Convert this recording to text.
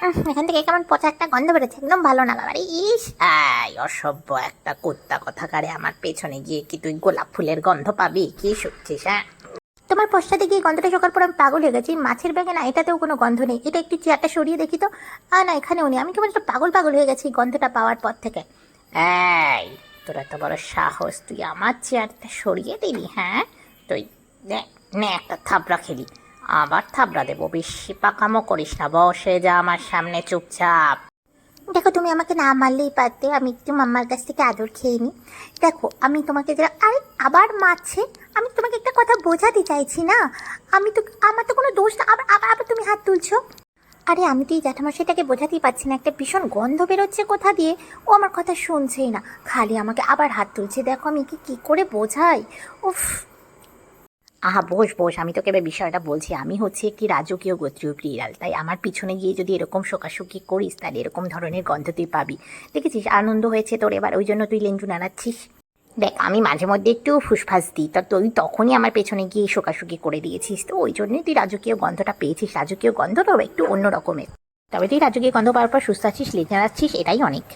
এখান থেকে কেমন পচা একটা গন্ধ বেরোচ্ছে? একদম ভালো না বাবা রে। ইস এই অসভ্য একটা কুত্তা কথাকারে আমার পেছনে গিয়ে কি তুই গোলাপ ফুলের গন্ধ পাবি? কি শুনছিস হ্যাঁ? তোমার পশ্চাতে গিয়ে গন্ধটা শোকার পর আমি পাগল হয়ে গেছি। মাছের ব্যাগে না এটাতেও কোনো গন্ধ নেই। এটা একটু চেয়ারটা সরিয়ে দেখি তো। আ, না, এখানেও নেই। আমি কেমন একটা পাগল পাগল হয়ে গেছি গন্ধটা পাওয়ার পর থেকে। এই, তোর এত বড় সাহস। তুই আমার চেয়ারটা সরিয়ে দিবি হ্যাঁ? তুই নে একটা থাবড়া খেলি। আবার থাবড়া দেবো। বেশি পাকামো করিস না, বসে যা আমার সামনে চুপচাপ। দেখো, তুমি আমাকে না মারলেই পারতে, আমি একটু মাম্মার কাছ থেকে আদর খেয়ে নিই। দেখো, আমি তোমাকে যারা আরে, আবার মারছে? আমি তোমাকে একটা কথা বোঝাতে চাইছি না। আমি তো, আমার তো কোনো দোষ না। আবার আবার আবার তুমি হাত তুলছো। আরে, আমি তো এই জ্যাঠামশাইটাকে বোঝাতেই পারছি না, একটা ভীষণ গন্ধ বেরোচ্ছে কোথা দিয়ে? ও আমার কথা শুনছেই না। খালি আমাকে আবার হাত তুলছে। দেখো, আমি কি কি করে বোঝাই? উফ। আহা, বস বস, আমি তোকে এবার বিষয়টা বলছি। আমি হচ্ছে একটি রাজকীয় গোত্রীয় বিড়াল তাই আমার পিছনে গিয়ে যদি এরকম শোকাশুকি করিস, তাহলে এরকম ধরনের গন্ধ তুই পাবি। দেখেছিস? আনন্দ হয়েছে তোর এবার, ওই জন্য তুই লেঞ্জু নাড়াচ্ছিস? দেখ, আমি মাঝে মধ্যে একটু ফুসফাস দিই। তা তুই তখনই আমার পেছনে গিয়ে শোকাশুকি করে দিয়েছিস। তো ওই জন্যই তুই রাজকীয় গন্ধটা পেয়েছিস। রাজকীয় গন্ধ গন্ধটাও একটু অন্য রকমের। তবে তুই রাজকীয় গন্ধ পাওয়ার পর সুস্থ আছিস নাড়াচ্ছিস, এটাই অনেক।